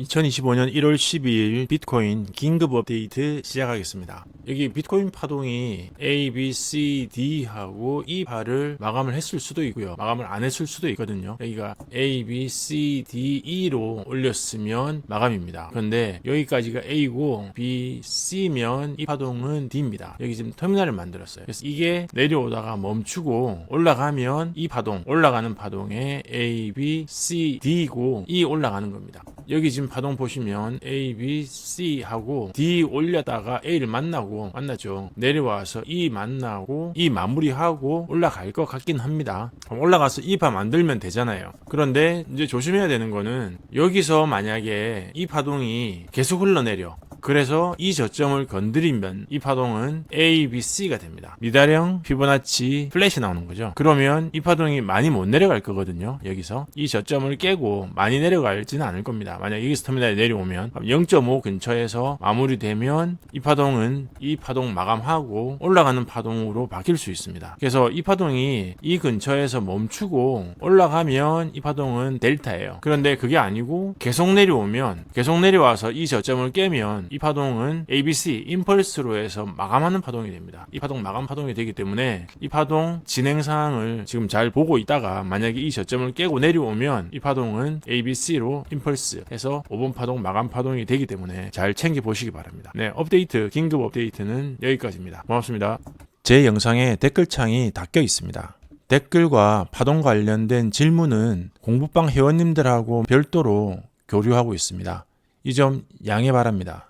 2025년 1월 12일 비트코인 긴급 업데이트 시작하겠습니다. 여기 비트코인 파동이 A, B, C, D 하고 이 발을 마감을 했을 수도 있고요. 마감을 안 했을 수도 있거든요. 여기가 A, B, C, D, E로 올렸으면 마감입니다. 그런데 여기까지가 A고 B, C면 이 파동은 D입니다. 여기 지금 터미널을 만들었어요. 그래서 이게 내려오다가 멈추고 올라가면 이 파동, 올라가는 파동에 A, B, C, D고 E 올라가는 겁니다. 여기 지금 파동 보시면 A, B, C 하고 D 올렸다가 A를 만나고 만났죠. 내려와서 E 만나고 E 마무리하고 올라갈 것 같긴 합니다. 올라가서 E 파 만들면 되잖아요. 그런데 이제 조심해야 되는 거는 여기서 만약에 이 파동이 계속 흘러내려 그래서 이 저점을 건드리면 이 파동은 A, B, C가 됩니다. 미다령, 피보나치, 플래시 나오는 거죠. 그러면 이 파동이 많이 못 내려갈 거거든요. 여기서 이 저점을 깨고 많이 내려갈지는 않을 겁니다. 만약 여기서 터미널에 내려오면 0.5 근처에서 마무리되면 이 파동은 이 파동 마감하고 올라가는 파동으로 바뀔 수 있습니다. 그래서 이 파동이 이 근처에서 멈추고 올라가면 이 파동은 델타예요. 그런데 그게 아니고 계속 내려오면 계속 내려와서 이 저점을 깨면 이 파동은 ABC 임펄스로 해서 마감하는 파동이 됩니다. 이 파동 마감 파동이 되기 때문에 이 파동 진행 상황을 지금 잘 보고 있다가 만약에 이 저점을 깨고 내려오면 이 파동은 ABC로 임펄스 해서 5번 파동 마감 파동이 되기 때문에 잘 챙겨 보시기 바랍니다. 네, 업데이트 긴급 업데이트는 여기까지입니다. 고맙습니다. 제 영상에 댓글창이 닫혀 있습니다. 댓글과 파동 관련된 질문은 공부방 회원님들하고 별도로 교류하고 있습니다. 이 점 양해 바랍니다.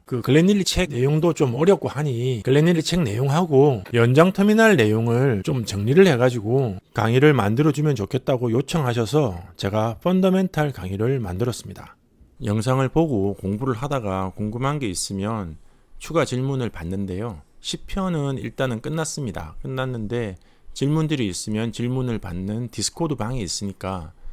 그 글렌릴리 책 내용도 좀 어렵고 하니 글렌릴리 책 내용하고 연장 터미널 내용을 좀 정리를 해가지고 강의를 만들어주면 좋겠다고 요청하셔서 제가 펀더멘탈 강의를 만들었습니다. 영상을 보고 공부를 하다가 궁금한 게 있으면 추가 질문을 받는데요. 10편은 일단은 끝났습니다. 끝났는데 질문들이 있으면 질문을 받는 디스코드 방이 있으니까